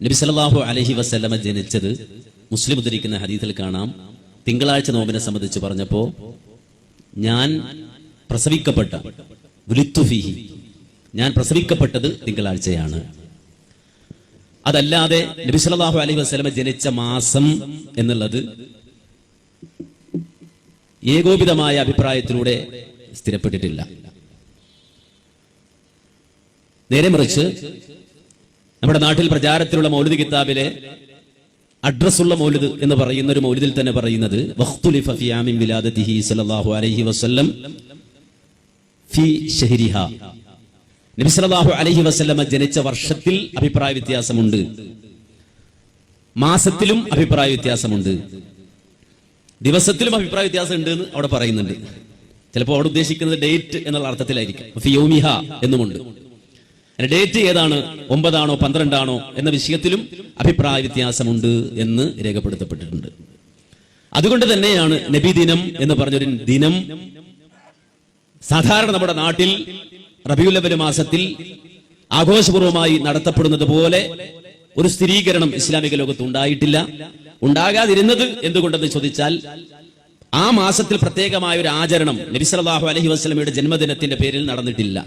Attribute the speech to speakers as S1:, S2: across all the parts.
S1: നബി സല്ലല്ലാഹു അലൈഹി വസല്ലമ ജനിച്ചത് മുസ്ലിം ഉദ്ധരിക്കുന്ന ഹദീസിൽ കാണാം. തിങ്കളാഴ്ച നോമ്പിനെ സംബന്ധിച്ച് പറഞ്ഞപ്പോ ഞാൻ പ്രസവിക്കപ്പെട്ട വിളിത്തുഫിഹി ഞാൻ പ്രസവിക്കപ്പെട്ടത് തിങ്കളാഴ്ചയാണ്. അതല്ലാതെ നബി സല്ലല്ലാഹു അലൈഹി വസല്ലമ ജനിച്ച മാസം എന്നുള്ളത് ഏകോപിതമായ അഭിപ്രായത്തിലൂടെ സ്ഥിരപ്പെട്ടിട്ടില്ല. നേരെ മറിച്ച് നമ്മുടെ നാട്ടിൽ പ്രചാരത്തിലുള്ള മൗലിദ് കിതാബിലെ അഡ്രസ്സുള്ള മൗലിദ് എന്ന് പറയുന്ന ഒരു മൗലിദിൽ തന്നെ പറയുന്നത് അലൈഹി വസല്ലം ഫി നബി സല്ലല്ലാഹു അലൈഹി വസല്ലമ ജനിച്ച വർഷത്തിൽ അഭിപ്രായ വ്യത്യാസമുണ്ട്. മാസത്തിലും അഭിപ്രായ വ്യത്യാസമുണ്ട്. ദിവസത്തിലും അഭിപ്രായ വ്യത്യാസം ഉണ്ട് എന്ന് അവിടെ പറയുന്നുണ്ട്. ചിലപ്പോൾ അവിടെ ഉദ്ദേശിക്കുന്നത് ഡേറ്റ് എന്നുള്ള അർത്ഥത്തിലായിരിക്കും. എന്നുമുണ്ട്. അതിന്റെ ഡേറ്റ് ഏതാണ്? ഒമ്പതാണോ പന്ത്രണ്ടാണോ എന്ന വിഷയത്തിലും അഭിപ്രായ വ്യത്യാസമുണ്ട് എന്ന് രേഖപ്പെടുത്തപ്പെട്ടിട്ടുണ്ട്. അതുകൊണ്ട് തന്നെയാണ് നബി ദിനം എന്ന് പറഞ്ഞൊരു ദിനം സാധാരണ നമ്മുടെ നാട്ടിൽ റബിയുല്ലവൽ മാസത്തിൽ ആഘോഷപൂർവമായി നടത്തപ്പെടുന്നത് പോലെ ഒരു സ്ഥിരീകരണം ഇസ്ലാമിക ലോകത്ത് ഉണ്ടായിട്ടില്ല. ഉണ്ടാകാതിരുന്നത് എന്തുകൊണ്ടെന്ന് ചോദിച്ചാൽ ആ മാസത്തിൽ പ്രത്യേകമായ ഒരു ആചരണം നബി അലൈഹി വസല്ലമയുടെ ജന്മദിനത്തിന്റെ പേരിൽ നടന്നിട്ടില്ല.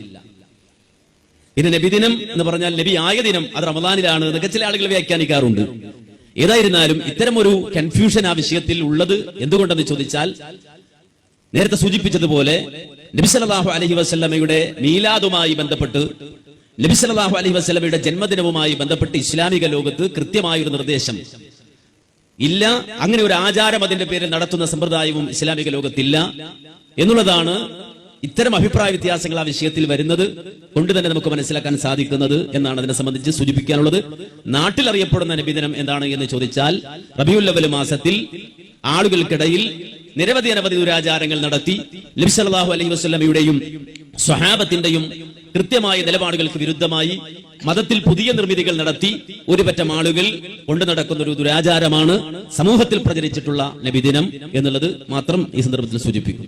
S1: പിന്നെ നബിദിനം എന്ന് പറഞ്ഞാൽ നബി ആയ ദിനം അത് റമദാനിലാണ് എന്നൊക്കെ ചില ആളുകൾ വ്യാഖ്യാനിക്കാറുണ്ട്. ഏതായിരുന്നാലും ഇത്തരം ഒരു കൺഫ്യൂഷൻ ആ വിഷയത്തിൽ ഉള്ളത് എന്തുകൊണ്ടെന്ന് ചോദിച്ചാൽ നേരത്തെ സൂചിപ്പിച്ചതുപോലെ നബി സല്ലല്ലാഹു അലൈഹി വസല്ലമയുടെ മീലാദുമായി ബന്ധപ്പെട്ട് നബി സല്ലല്ലാഹു അലൈഹി വസല്ലമയുടെ ജന്മദിനവുമായി ബന്ധപ്പെട്ട് ഇസ്ലാമിക ലോകത്ത് കൃത്യമായ ഒരു നിർദ്ദേശം. ഇല്ല അങ്ങനെ ഒരു ആചാരം അതിന്റെ പേരിൽ നടത്തുന്ന സമ്പ്രദായവും ഇസ്ലാമിക ലോകത്തില്ല എന്നുള്ളതാണ് ഇത്തരം അഭിപ്രായ വ്യത്യാസങ്ങൾ ആ വിഷയത്തിൽ വരുന്നത് കൊണ്ട് തന്നെ നമുക്ക് മനസ്സിലാക്കാൻ സാധിക്കുന്നത് എന്നാണ് അതിനെ സംബന്ധിച്ച് സൂചിപ്പിക്കാനുള്ളത്. നാട്ടിൽ അറിയപ്പെടുന്ന നബിദിനം എന്താണ് എന്ന് ചോദിച്ചാൽ റബിയുല്ലവൽ മാസത്തിൽ ആളുകൾക്കിടയിൽ നിരവധി അനവധി ദുരാചാരങ്ങൾ നടത്തി നബി സല്ലല്ലാഹു അലൈഹി വസല്ലമയുടെയും സ്വഹാബത്തിന്റെയും കൃത്യമായ നിലപാടുകൾക്ക് വിരുദ്ധമായി മതത്തിൽ പുതിയ നിർമ്മിതികൾ നടത്തി ഒരു പറ്റം ആളുകൾ കൊണ്ടു നടക്കുന്ന ഒരു ദുരാചാരമാണ് സമൂഹത്തിൽ പ്രചരിച്ചിട്ടുള്ള നബിദിനം എന്നുള്ളത് മാത്രം ഈ സന്ദർഭത്തിൽ സൂചിപ്പിക്കും.